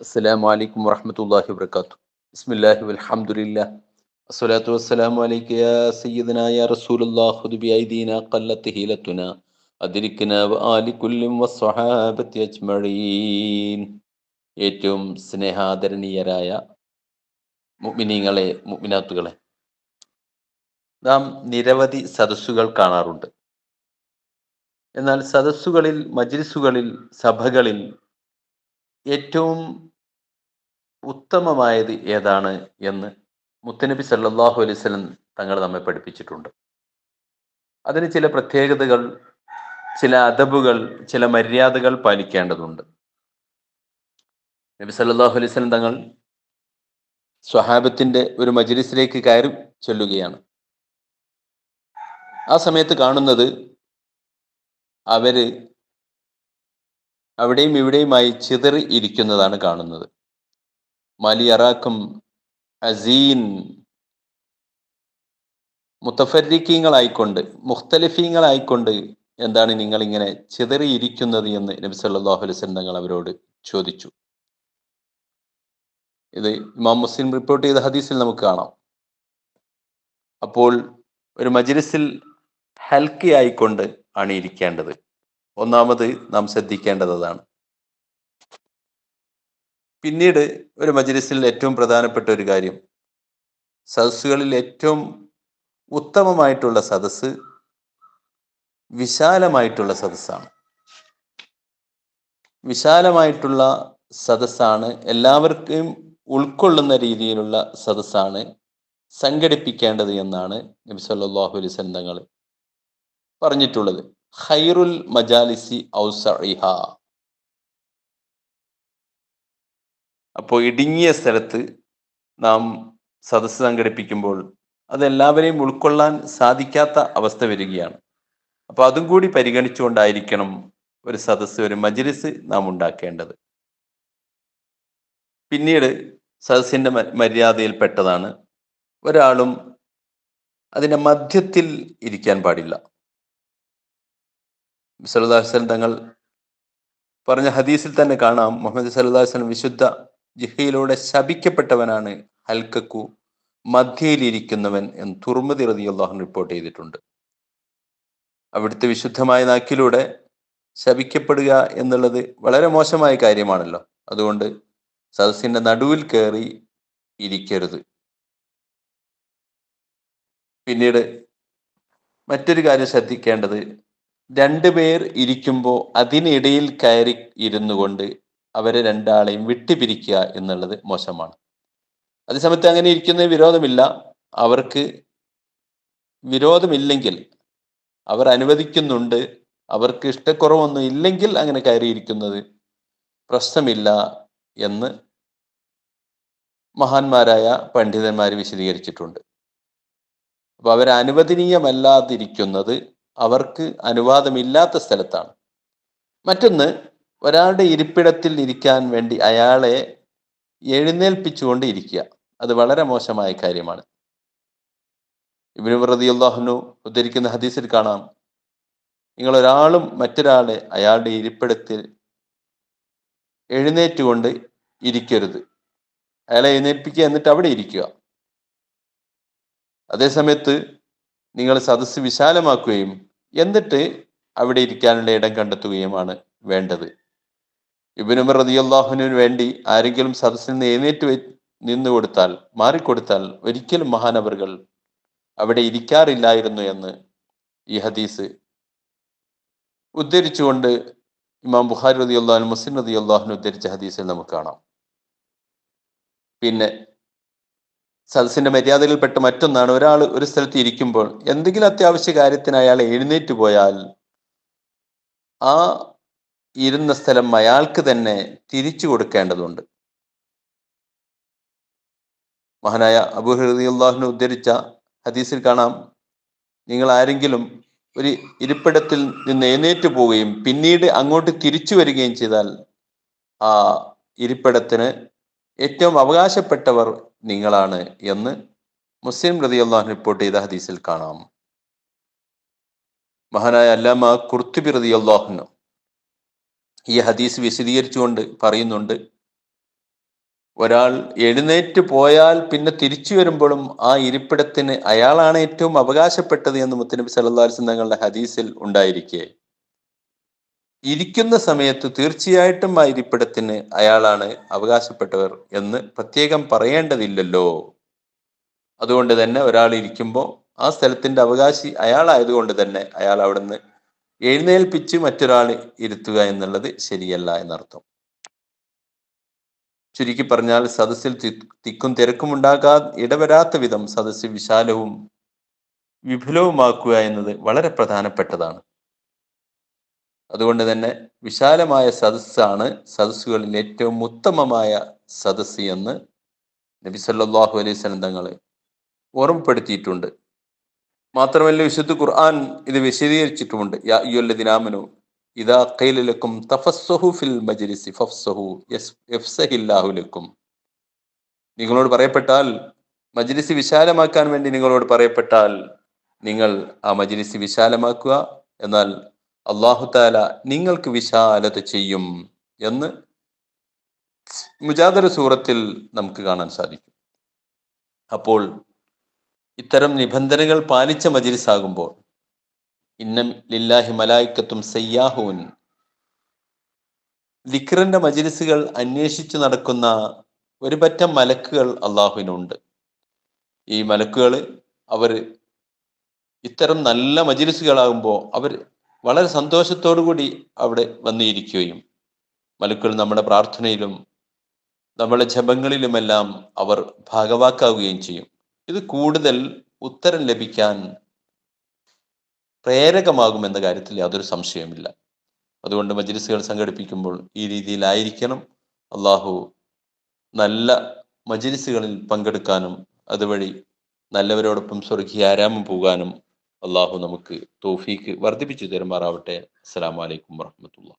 അസ്സലാമു അലൈക്കും വറഹമത്തല്ലാഹി വബർക്കാത്തു ബിസ്മില്ലാഹി അൽഹംദുലില്ലാ അസ്സലാത്തു വസ്സലാമു അലൈക യാ സയ്യിദനാ യാ റസൂലുള്ളാഹി ഖുദ്ബി ഐദീന ഖല്ലത്ത് ഹീലത്തുന. അദ്രിക്കന വആലി കുല്ലിം വസ്സഹാബത്തി അജ്മഈൻ. ഏറ്റവും സ്നേഹാദരണീയരായ മുഅ്മിനീങ്ങളെ മുഅ്മിനാത്തുകളെ. നാം നിരവധി സദസ്സുകൾ കാണാറുണ്ട്. എന്നാൽ സദസ്സുകളിൽ മജ്ലിസുകളിൽ സഭകളിൽ ഏറ്റവും ഉത്തമമായത് ഏതാണ് എന്ന് മുത്തനബി സല്ലാഹു അലൈഹി വസല്ലം തങ്ങൾ നമ്മെ പഠിപ്പിച്ചിട്ടുണ്ട്. അതിന് ചില പ്രത്യേകതകൾ ചില അദബുകൾ ചില മര്യാദകൾ പാലിക്കേണ്ടതുണ്ട്. നബി സല്ലാഹു അലൈഹി വസല്ലം തങ്ങൾ സ്വഹാബത്തിന്റെ ഒരു മജ്ലിസിലേക്ക് കയറി ചൊല്ലുകയാണ്. ആ സമയത്ത് കാണുന്നത് അവർ അവിടെയും ഇവിടെയുമായി ചിതറി ഇരിക്കുന്നതാണ് കാണുന്നത്. മലിയറാക്കും അസീൻ മുത്തഫരിക്കീങ്ങളായിക്കൊണ്ട് മുഖ്തലിഫീങ്ങളായിക്കൊണ്ട് എന്താണ് നിങ്ങൾ ഇങ്ങനെ ചിതറിയിരിക്കുന്നത് എന്ന് നബി സല്ലല്ലാഹു അലൈഹി വസല്ലം തങ്ങൾ അവരോട് ചോദിച്ചു. ഇത് ഇമാം മുസ്ലിം റിപ്പോർട്ട് ചെയ്ത ഹദീസിൽ നമുക്ക് കാണാം. അപ്പോൾ ഒരു മജ്ലിസിൽ ഹൽക്കി ആയിക്കൊണ്ട് ആണ് ഇരിക്കേണ്ടത്. ഒന്നാമത് നാം ശ്രദ്ധിക്കേണ്ടത് അതാണ്. പിന്നീട് ഒരു മജ്ലിസിൽ ഏറ്റവും പ്രധാനപ്പെട്ട ഒരു കാര്യം. സദസ്സുകളിൽ ഏറ്റവും ഉത്തമമായിട്ടുള്ള സദസ്സ് വിശാലമായിട്ടുള്ള സദസ്സാണ്. വിശാലമായിട്ടുള്ള സദസ്സാണ് എല്ലാവർക്കും ഉൾക്കൊള്ളുന്ന രീതിയിലുള്ള സദസ്സാണ് സംഘടിപ്പിക്കേണ്ടത് എന്നാണ് നബി സല്ലല്ലാഹു അലൈഹി വസല്ലം തങ്ങൾ പറഞ്ഞിട്ടുള്ളത്. ഖൈറുൽ മജാലിസി ഔസഇഹ അപ്പോൾ ഇടുങ്ങിയ സ്ഥലത്ത് നാം സദസ്സ് സംഘടിപ്പിക്കുമ്പോൾ അതെല്ലാവരെയും ഉൾക്കൊള്ളാൻ സാധിക്കാത്ത അവസ്ഥ വരികയാണ്. അപ്പോൾ അതും കൂടി പരിഗണിച്ചുകൊണ്ടായിരിക്കണം ഒരു സദസ്സ് ഒരു മജ്ലിസ് നാം ഉണ്ടാക്കേണ്ടത്. പിന്നീട് സദസ്സിന്റെ മര്യാദയിൽപ്പെട്ടതാണ്. ഒരാളും അതിന്റെ മധ്യത്തിൽ ഇരിക്കാൻ പാടില്ല. സലഹുസ്ലം തങ്ങൾ പറഞ്ഞ ഹദീസിൽ തന്നെ കാണാം. മുഹമ്മദ് വസല്ലം വിശുദ്ധ ജിഹയിലൂടെ ശപിക്കപ്പെട്ടവനാണ് ഹൽക്കക്കു മധ്യയിലിരിക്കുന്നവൻ എന്ന് തുർമതി റതി അള്ളാഹു റിപ്പോർട്ട് ചെയ്തിട്ടുണ്ട്. അവിടുത്തെ വിശുദ്ധമായ നാക്കിലൂടെ ശപിക്കപ്പെടുക എന്നുള്ളത് വളരെ മോശമായ കാര്യമാണല്ലോ. അതുകൊണ്ട് സദസ്സിന്റെ നടുവിൽ കയറി ഇരിക്കരുത്. പിന്നീട് മറ്റൊരു കാര്യം ശ്രദ്ധിക്കേണ്ടത് രണ്ടുപേർ ഇരിക്കുമ്പോൾ അതിനിടയിൽ കയറി ഇരുന്നു കൊണ്ട് അവരെ രണ്ടാളെയും വിട്ടുപിരിക്കുക എന്നുള്ളത് മോശമാണ്. അതേസമയത്ത് അങ്ങനെ ഇരിക്കുന്ന വിരോധമില്ല. അവർക്ക് വിരോധമില്ലെങ്കിൽ അവർ അനുവദിക്കുന്നുണ്ട്. അവർക്ക് ഇഷ്ടക്കുറവൊന്നും ഇല്ലെങ്കിൽ അങ്ങനെ കയറിയിരിക്കുന്നത് പ്രശ്നമില്ല എന്ന് മഹാന്മാരായ പണ്ഡിതന്മാർ വിശദീകരിച്ചിട്ടുണ്ട്. അപ്പൊ അവരനുവദനീയമല്ലാതിരിക്കുന്നത് അവർക്ക് അനുവാദമില്ലാത്ത സ്ഥലത്താണ്. മറ്റൊന്ന് ഒരാളുടെ ഇരിപ്പിടത്തിൽ ഇരിക്കാൻ വേണ്ടി അയാളെ എഴുന്നേൽപ്പിച്ചുകൊണ്ട് ഇരിക്കുക അത് വളരെ മോശമായ കാര്യമാണ്. ഇബിനു റതിയുള്ളാഹുനു ഉദ്ധരിക്കുന്ന ഹദീസിൽ കാണാം. നിങ്ങൾ ഒരാളും മറ്റൊരാളെ അയാളുടെ ഇരിപ്പിടത്തിൽ എഴുന്നേറ്റുകൊണ്ട് ഇരിക്കരുത്. അയാളെ എഴുന്നേൽപ്പിക്കുക എന്നിട്ട് അവിടെ ഇരിക്കുക. അതേസമയത്ത് നിങ്ങൾ സദസ്സ് വിശാലമാക്കുകയും എന്നിട്ട് അവിടെ ഇരിക്കാനുള്ള ഇടം കണ്ടെത്തുകയുമാണ് വേണ്ടത്. ഇബിനുമർ റതിയല്ലാഹുവിന് വേണ്ടി ആരെങ്കിലും സദസ്സിൽ നിന്ന് എഴുന്നേറ്റ് നിന്നു കൊടുത്താൽ മാറിക്കൊടുത്താൽ ഒരിക്കലും മഹാനവറുകൾ അവിടെ ഇരിക്കാറില്ലായിരുന്നു എന്ന് ഈ ഹദീസ് ഉദ്ധരിച്ചുകൊണ്ട് ഇമാം ബുഖാരി റതി മുസ്ലിം റതി ഉദ്ധരിച്ച ഹദീസിൽ നമുക്ക് കാണാം. പിന്നെ സദസ്സിന്റെ മര്യാദകളിൽപ്പെട്ട മറ്റൊന്നാണ്. ഒരാൾ ഒരു സ്ഥലത്ത് ഇരിക്കുമ്പോൾ എന്തെങ്കിലും അത്യാവശ്യ കാര്യത്തിന് അയാൾ എഴുന്നേറ്റ് പോയാൽ ആ ഇരുന്ന സ്ഥലം അയാൾക്ക് തന്നെ തിരിച്ചു കൊടുക്കേണ്ടതുണ്ട്. മഹാനായ അബുഹൃദിയുള്ളാഹിനെ ഉദ്ധരിച്ച ഹദീസിൽ കാണാം. നിങ്ങൾ ആരെങ്കിലും ഒരു ഇരിപ്പിടത്തിൽ നിന്ന് എഴുന്നേറ്റ് പോവുകയും പിന്നീട് അങ്ങോട്ട് തിരിച്ചു വരികയും ചെയ്താൽ ആ ഇരിപ്പിടത്തിന് ഏറ്റവും അവകാശപ്പെട്ടവർ നിങ്ങളാണ് എന്ന് മുസ്ലിം റതി അള്ളാഹു റിപ്പോർട്ട് ചെയ്ത ഹദീസിൽ കാണാം. മഹാനായ അല്ലാമ കുർത്തുബി റതി അള്ളാഹുനു ഈ ഹദീസ് വിശദീകരിച്ചുകൊണ്ട് പറയുന്നുണ്ട് ഒരാൾ എഴുന്നേറ്റ് പോയാൽ പിന്നെ തിരിച്ചു വരുമ്പോഴും ആ ഇരിപ്പിടത്തിന് അയാളാണ് ഏറ്റവും അവകാശപ്പെട്ടത് എന്ന് മുത്തനബി സല്ലാസ് തങ്ങളുടെ ഹദീസിൽ ഉണ്ടായിരിക്കെ. ഇരിക്കുന്ന സമയത്ത് തീർച്ചയായിട്ടും ആ ഇരിപ്പിടത്തിന് അയാളാണ് അവകാശപ്പെട്ടവർ എന്ന് പ്രത്യേകം പറയേണ്ടതില്ലല്ലോ. അതുകൊണ്ട് തന്നെ ഒരാൾ ഇരിക്കുമ്പോൾ ആ സ്ഥലത്തിന്റെ അവകാശി അയാളായതുകൊണ്ട് തന്നെ അയാൾ അവിടുന്ന് എഴുന്നേൽപ്പിച്ച് മറ്റൊരാൾ ഇരുത്തുക എന്നുള്ളത് ശരിയല്ല എന്നർത്ഥം. ചുരുക്കി പറഞ്ഞാൽ സദസ്സിൽ തിക്കും തിരക്കും ഉണ്ടാകാ ഇടവരാത്ത വിധം സദസ്സ് വിശാലവും വിപുലവുമാക്കുക എന്നത് വളരെ പ്രധാനപ്പെട്ടതാണ്. അതുകൊണ്ട് തന്നെ വിശാലമായ സദസ്സാണ് സദസ്സുകളിൽ ഏറ്റവും ഉത്തമമായ സദസ്സ് എന്ന് നബി സല്ലാഹു അലൈഹി സ്വലം തങ്ങൾ ഓർമ്മപ്പെടുത്തിയിട്ടുണ്ട്. മാത്രമല്ല വിശുദ്ധ ഖുർആൻ ഇത് വിശദീകരിച്ചിട്ടുമുണ്ട്. യാ ഇതാ ഖൈലലക്കും തഫസ്സഹു ഫിൽ മജ്ലിസി ഫഫ്സഹു യഫ്സഹില്ലാഹു ലക്കും. നിങ്ങളോട് പറയപ്പെട്ടാൽ മജ്ലിസ് വിശാലമാക്കാൻ വേണ്ടി നിങ്ങളോട് പറയപ്പെട്ടാൽ നിങ്ങൾ ആ മജ്ലിസ് വിശാലമാക്കുക. എന്നാൽ അള്ളാഹു താല നിങ്ങൾക്ക് വിശാലത ചെയ്യും എന്ന് മുജാദര സൂറത്തിൽ നമുക്ക് കാണാൻ സാധിക്കും. അപ്പോൾ ഇത്തരം നിബന്ധനകൾ പാലിച്ച മജിലിസ് ആകുമ്പോൾ ഇന്നം ലില്ലാഹി മലായിക്കത്തും സയ്യാഹൂൻ ലിഖറിന്റെ മജിലിസുകൾ അന്വേഷിച്ചു നടക്കുന്ന ഒരു പറ്റം മലക്കുകൾ അള്ളാഹുവിനുണ്ട് ഈ മലക്കുകൾ അവർ ഇത്തരം നല്ല മജിലിസുകളാകുമ്പോൾ അവർ വളരെ കൂടി അവിടെ വന്നിരിക്കുകയും മലക്കുകൾ നമ്മുടെ പ്രാർത്ഥനയിലും നമ്മുടെ ജപങ്ങളിലുമെല്ലാം അവർ ഭാഗവാക്കാവുകയും ചെയ്യും. ഇത് കൂടുതൽ ഉത്തരം ലഭിക്കാൻ പ്രേരകമാകുമെന്ന കാര്യത്തിൽ യാതൊരു സംശയമില്ല അതുകൊണ്ട് മജ്ലിസുകൾ സംഘടിപ്പിക്കുമ്പോൾ ഈ രീതിയിലായിരിക്കണം അള്ളാഹു നല്ല മജ്ലിസുകളിൽ പങ്കെടുക്കാനും അതുവഴി നല്ലവരോടൊപ്പം സ്വർഗീയ ആരാമം പോകാനും അള്ളാഹു നമുക്ക് തോഫീക്ക് വർദ്ധിപ്പിച്ചു തരുമാറാവട്ടെ. അസ്സാം വലൈക്കും വർഹമത്തുള്ള